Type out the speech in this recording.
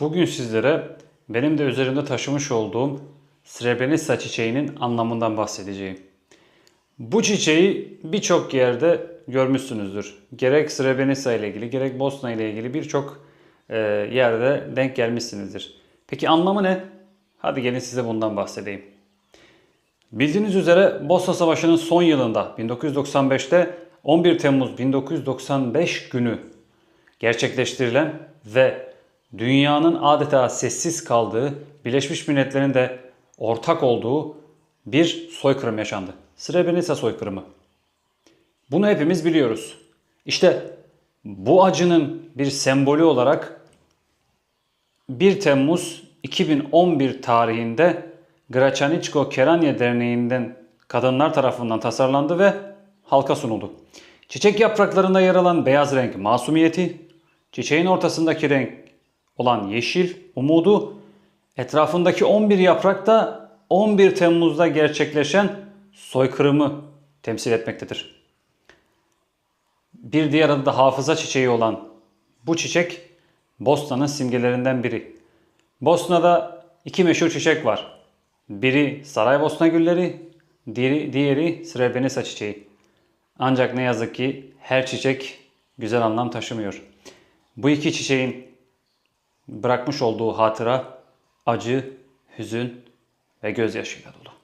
Bugün sizlere benim de üzerimde taşımış olduğum Srebrenica çiçeğinin anlamından bahsedeceğim. Bu çiçeği birçok yerde görmüşsünüzdür. Gerek Srebrenica ile ilgili gerek Bosna ile ilgili birçok e, yerde denk gelmişsinizdir. Peki anlamı ne? Hadi gelin size bundan bahsedeyim. Bildiğiniz üzere Bosna Savaşı'nın son yılında 1995'te 11 Temmuz 1995 günü gerçekleştirilen ve dünyanın adeta sessiz kaldığı, Birleşmiş Milletler'in de ortak olduğu bir soykırım yaşandı. Srebrenica soykırımı. Bunu hepimiz biliyoruz. İşte bu acının bir sembolü olarak 1 Temmuz 2011 tarihinde Gračaničko Keranje Derneği'nden kadınlar tarafından tasarlandı ve halka sunuldu. Çiçek yapraklarında yer alan beyaz renk masumiyeti, çiçeğin ortasındaki renk olan yeşil umudu, etrafındaki 11 yaprak da 11 Temmuz'da gerçekleşen soykırımı temsil etmektedir. Bir diğer adı da hafıza çiçeği olan bu çiçek Bosna'nın simgelerinden biri. Bosna'da iki meşhur çiçek var. Biri Saraybosna gülleri, diğeri, diğeri Srebrenica çiçeği. Ancak ne yazık ki her çiçek güzel anlam taşımıyor. Bu iki çiçeğin bırakmış olduğu hatıra acı, hüzün ve gözyaşıyla dolu.